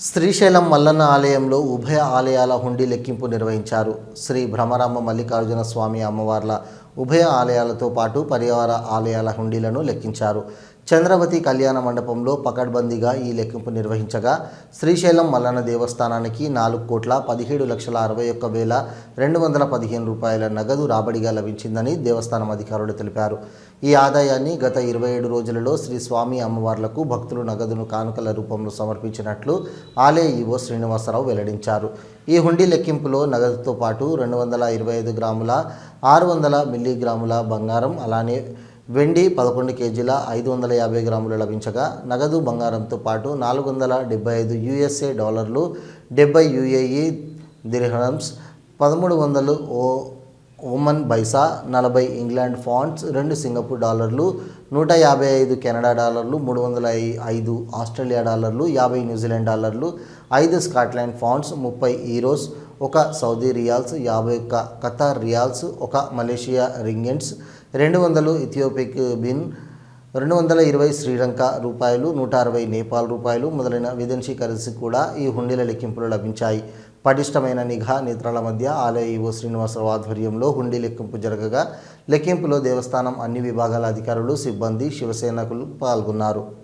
శ్రీశైలం మల్లన్న ఆలయంలో ఉభయ ఆలయాల హుండీ లెక్కింపు నిర్వహించారు. శ్రీ భ్రమరామ మల్లికార్జున స్వామి అమ్మవార్ల ఉభయ ఆలయాలతో పాటు పరివార ఆలయాల హుండీలను లెక్కించారు. చంద్రవతి కళ్యాణ మండపంలో పకడ్బందీగా ఈ లెక్కింపు నిర్వహించగా శ్రీశైలం మల్లన్న దేవస్థానానికి నాలుగు కోట్ల పదిహేడు లక్షల అరవై ఒక్క వేల రెండు వందల పదిహేను రూపాయల నగదు రాబడిగా లభించిందని దేవస్థానం అధికారులు తెలిపారు. ఈ ఆదాయాన్ని గత ఇరవై ఏడు రోజులలో శ్రీ స్వామి అమ్మవార్లకు భక్తులు నగదును కానుకల రూపంలో సమర్పించినట్లు ఆలయ ఈవో శ్రీనివాసరావు వెల్లడించారు. ఈ హుండీ లెక్కింపులో నగదుతో పాటు రెండు వందల ఇరవై ఐదు గ్రాముల ఆరు వందల మిల్లీగ్రాముల బంగారం అలానే వెండి పదకొండు కేజీల ఐదు వందల యాభై గ్రాములు లభించగా నగదు బంగారంతో పాటు నాలుగు వందల డెబ్బై ఐదు యూఎస్ఏ డాలర్లు డెబ్బై యుఏఈ దిర్హమ్స్ పదమూడు వందలు ఓ ఓమన్ బైసా నలభై ఇంగ్లాండ్ ఫాండ్స్ రెండు సింగపూర్ డాలర్లు నూట యాభై ఐదు కెనడా డాలర్లు మూడు వందల ఐదు ఆస్ట్రేలియా డాలర్లు యాభై న్యూజిలాండ్ డాలర్లు ఐదు స్కాట్లాండ్ ఫాండ్స్ ముప్పై ఈరోస్ ఒక సౌదీ రియాల్స్ యాభై ఒక్క ఖతార్ రియాల్స్ ఒక మలేషియా రింగెంట్స్ రెండు వందలు ఇథియోపిక్ బిన్ రెండు వందల ఇరవై శ్రీలంక రూపాయలు నూట అరవై నేపాల్ రూపాయలు మొదలైన విదేశీ కరెన్సీ కూడా ఈ హుండీల లెక్కింపులు లభించాయి. పటిష్టమైన నిఘా నేత్రాల మధ్య ఆలయ ఈవో శ్రీనివాసరావు ఆధ్వర్యంలో హుండీ లెక్కింపు జరగగా లెక్కింపులో దేవస్థానం అన్ని విభాగాల అధికారులు సిబ్బంది శివసేనకులు పాల్గొన్నారు.